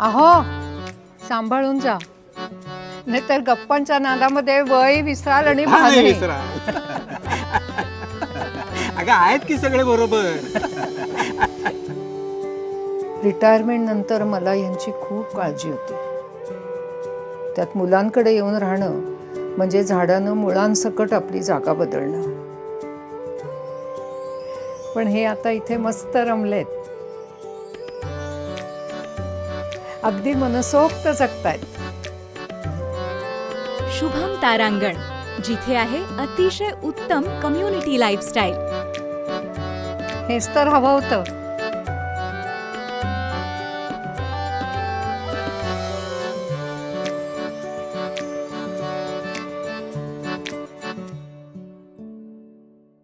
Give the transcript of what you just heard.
अहो सांभाळून जा. नाहीतर गप्पांच्या नादामध्ये वय विसराल आणि. विसरा अगं आहेत की सगळे बरोबर? रिटायरमेंट नंतर मला यांची खूप काळजी होती. त्यात मुलांकडे येऊन राहणं म्हणजे झाडानं मुळांसकट आपली जागा बदलणं. पण हे आता इथे मस्त रमलेत. अगदी मनसोक्त जगतायत. शुभम तारांगण जिथे आहे अतिशय उत्तम कम्युनिटी लाईफस्टाईल हेच तर हवं होतं.